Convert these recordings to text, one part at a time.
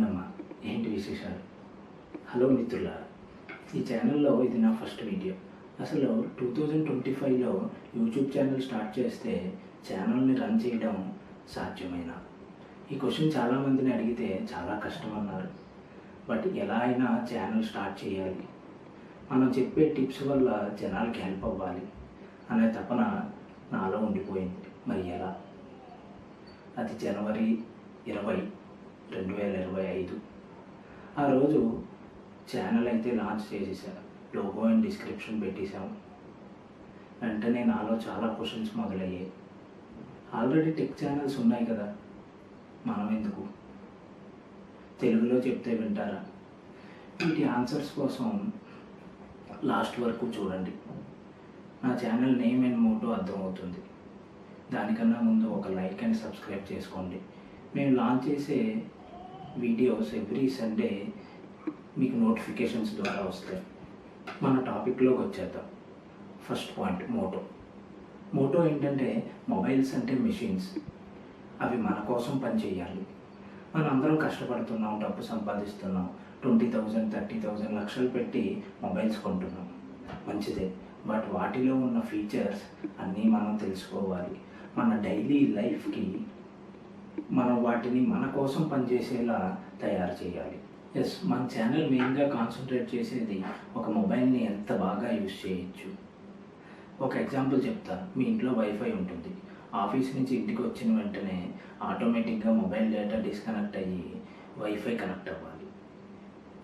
చెప్పండి ఏంటి విశేషాలు? హలో మిత్రుల ఈ ఛానల్లో ఇది నా ఫస్ట్ వీడియో. అసలు టూ థౌజండ్ ట్వంటీ ఫైవ్లో యూట్యూబ్ ఛానల్ స్టార్ట్ చేస్తే ఛానల్ని రన్ చేయడం సాధ్యమైన? ఈ క్వశ్చన్ చాలామందిని అడిగితే చాలా కష్టం అన్నారు బట్ ఎలా అయినా ఛానల్ స్టార్ట్ చేయాలి. మనం చెప్పే టిప్స్ వల్ల జనాలకి హెల్ప్ అవ్వాలి అనే తపన నాలో ఉండిపోయింది. మరి ఎలా? అది జనవరి ఇరవై. రెండు వేల ఇరవై ఐదు. ఆ రోజు ఛానల్ అయితే లాంచ్ చేసేసాను లోగో అండ్ డిస్క్రిప్షన్ పెట్టేశాము. వెంటనే నాలో చాలా క్వశ్చన్స్ మొదలయ్యాయి. ఆల్రెడీ టెక్ ఛానల్స్ ఉన్నాయి కదా మనం ఎందుకు? తెలుగులో చెప్తే వింటారా? వీటి ఆన్సర్స్ కోసం లాస్ట్ వరకు చూడండి. నా ఛానల్ నేమ్ అండ్ మోటో అర్థమవుతుంది. దానికన్నా ముందు ఒక లైక్ అండ్ సబ్స్క్రైబ్ చేసుకోండి. మేము లాంచ్ చేసే వీడియోస్ ఎవ్రీ సండే మీకు నోటిఫికేషన్స్ ద్వారా వస్తాయి. మన టాపిక్లోకి వచ్చేద్దాం. ఫస్ట్ పాయింట్ మోటో మోటో ఏంటంటే మొబైల్స్ అంటే మిషన్స్ అవి మన కోసం పనిచేయాలి మనందరం కష్టపడుతున్నాం డబ్బు సంపాదిస్తున్నాం ట్వంటీ థౌజండ్ థర్టీ థౌజండ్ లక్షలు పెట్టి మొబైల్స్ కొంటున్నాం. మంచిదే. బట్ వాటిలో ఉన్న ఫీచర్స్ అన్నీ మనం తెలుసుకోవాలి. మన డైలీ లైఫ్కి మనం వాటిని మన కోసం పనిచేసేలా తయారు చేయాలి. ఎస్ మన ఛానల్ మెయిన్గా కాన్సన్ట్రేట్ చేసేది ఒక మొబైల్ని ఎంత బాగా యూజ్ చేయొచ్చు? ఒక ఎగ్జాంపుల్ చెప్తా. మీ ఇంట్లో వైఫై ఉంటుంది. ఆఫీస్ నుంచి ఇంటికి వచ్చిన వెంటనే ఆటోమేటిక్గా మొబైల్ డేటా డిస్కనెక్ట్ అయ్యి వైఫై కనెక్ట్ అవ్వాలి.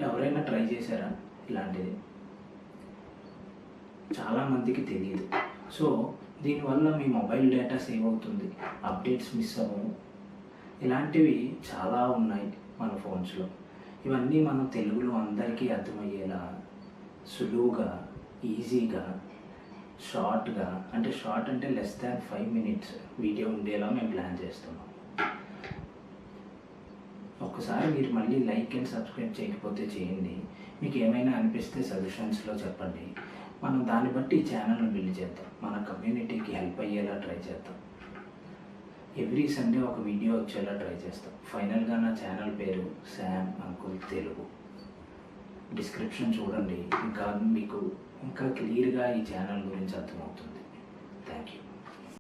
ఎవరైనా ట్రై చేశారా ఇలాంటిది? చాలామందికి తెలియదు. సో దీనివల్ల మీ మొబైల్ డేటా సేవ్ అవుతుంది. అప్డేట్స్ మిస్ అవ్వవు. ఇలాంటివి చాలా ఉన్నాయి మన ఫోన్స్లో. ఇవన్నీ మనం తెలుగులో అందరికీ అర్థమయ్యేలా సులువుగా ఈజీగా షార్ట్గా అంటే షార్ట్ అంటే less than five minutes video ఉండేలా మేము ప్లాన్ చేస్తున్నాం. ఒక్కసారి మీరు మళ్ళీ లైక్ అండ్ సబ్స్క్రైబ్ చేయకపోతే చేయండి. మీకు ఏమైనా అనిపిస్తే సజెషన్స్లో చెప్పండి. మనం దాన్ని బట్టి ఈ ఛానల్ని బిల్డ్ చేద్దాం. మన కమ్యూనిటీకి హెల్ప్ అయ్యేలా ట్రై చేద్దాం. ఎవ్రీ సండే ఒక వీడియో వచ్చేలా ట్రై చేస్తాం. ఫైనల్గా నా ఛానల్ పేరు శామ్ అంకుల్ తెలుగు డిస్క్రిప్షన్ చూడండి. ఇంకా మీకు ఇంకా క్లియర్గా ఈ ఛానల్ గురించి అర్థమవుతుంది. Thank you